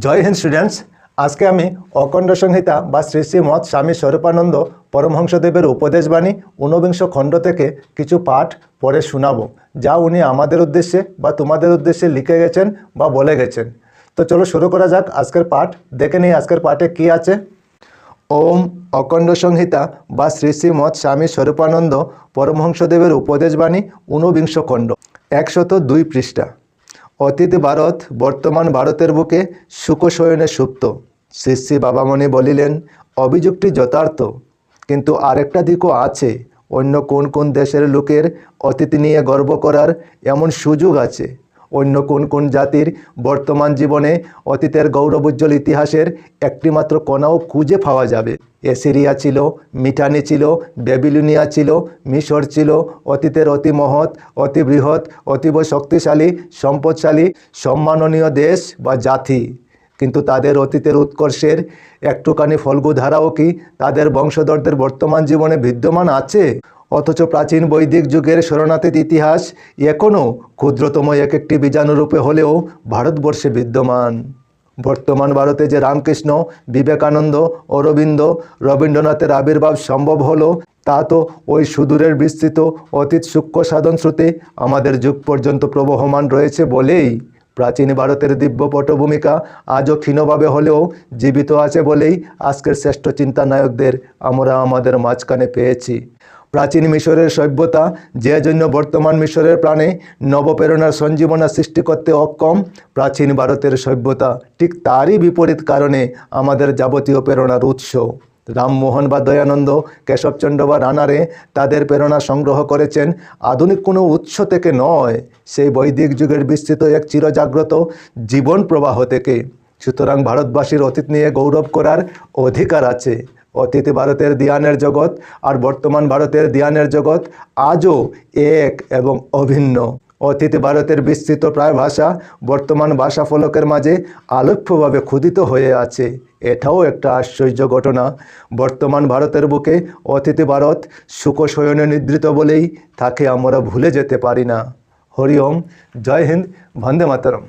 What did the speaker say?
জয় Hind students, আজকে আমি অখণ্ড সংহিতা বা শ্রী শ্রী মৎ স্বামী স্বরূপানন্দ পরমহংসদেবের উপদেশবাণী ঊনবিংশ খণ্ড থেকে কিছু পাঠ পড়ে শোনাবো, যা উনি আমাদের উদ্দেশ্যে বা তোমাদের উদ্দেশ্যে লিখে গেছেন বা বলে গেছেন। তো চলো শুরু করা যাক আজকের পাঠ। দেখে নিই আজকের পাঠে কি আছে। ওম অখণ্ড সংহিতা বা শ্রী শ্রী মৎ স্বামী স্বরূপানন্দ পরমহংসদেবের উপদেশবাণী ঊনবিংশ খণ্ড, একশত দুই পৃষ্ঠা। অতীত ভারত, বর্তমান ভারতের বুকে সুখশয়নে সুপ্ত। শ্রী শ্রী বাবামণি বলিলেন, অভিযোগটি যথার্থ। কিন্তু আরেকটা দিকও আছে। অন্য কোন কোন দেশের লোকের অতীত নিয়ে গর্ব করার এমন সুযোগ আছে। অন্য কোন কোন জাতির বর্তমান জীবনে অতীতের গৌরবোজ্জ্বল ইতিহাসের একটিমাত্র কণাও খুঁজে পাওয়া যাবে? এসিরিয়া ছিল মিঠানি ছিল বেবিলুনিয়া ছিল, মিশর ছিল, অতীতের অতি মহৎ, অতি বৃহৎ, অতীব শক্তিশালী, সম্পদশালী, সম্মাননীয় দেশ বা জাতি। কিন্তু তাদের অতীতের উৎকর্ষের একটুখানি ফল্গু ধারাও কি তাদের বংশধরদের বর্তমান জীবনে বিদ্যমান আছে? অথচ প্রাচীন বৈদিক যুগের শরণাতীত ইতিহাস এখনও ক্ষুদ্রতম এক একটি বীজাণুরূপে হলেও ভারতবর্ষে বিদ্যমান। বর্তমান ভারতে যে রামকৃষ্ণ, বিবেকানন্দ, অরবিন্দ, রবীন্দ্রনাথের আবির্ভাব সম্ভব হলো, তা তো ওই সুদূরের বিস্তৃত অতীত সূক্ষ্ম সাধন শ্রুতে আমাদের যুগ পর্যন্ত প্রবহমান রয়েছে বলেই প্রাচীন ভারতের দিব্য পটভূমিকা আজও ক্ষীণভাবে হলেও জীবিত আছে বলেই আজকের শ্রেষ্ঠ চিন্তানায়কদের আমরা আমাদের মাঝখানে পেয়েছি। প্রাচীন মিশরের সভ্যতা, যে জন্য বর্তমান মিশরের প্রাণে নবপ্রেরণার সঞ্জীবনা সৃষ্টি করতে অক্ষম প্রাচীন ভারতের সভ্যতা। ঠিক তারই বিপরীত কারণে আমাদের যাবতীয় প্রেরণার উৎস। রামমোহন বা দয়ানন্দ, কেশবচন্দ্র বা রানারে তাদের প্রেরণা সংগ্রহ করেছেন। আধুনিক কোনো উৎস থেকে নয়, সেই বৈদিক যুগের বিস্তৃত এক চিরজাগ্রত জীবন প্রবাহ থেকে। সুতরাং ভারতবাসীর অতীত নিয়ে গৌরব করার অধিকার আছে। অতীত ভারতের ধ্যানের জগৎ আর বর্তমান ভারতের ধ্যানের জগৎ আজও এক এবং অভিন্ন। অতীত ভারতের বিস্তৃত প্রায় ভাষা বর্তমান ভাষা ফলকের মাঝে আলোক্যভাবে ক্ষুদিত হয়ে আছে। এটাও একটা আশ্চর্য ঘটনা। বর্তমান ভারতের বুকে অতীত ভারত সুখশয়নে নিদ্রিত বলেই তাকে আমরা ভুলে যেতে পারি না। হরিওম জয় হিন্দ, বন্দে মাতরম।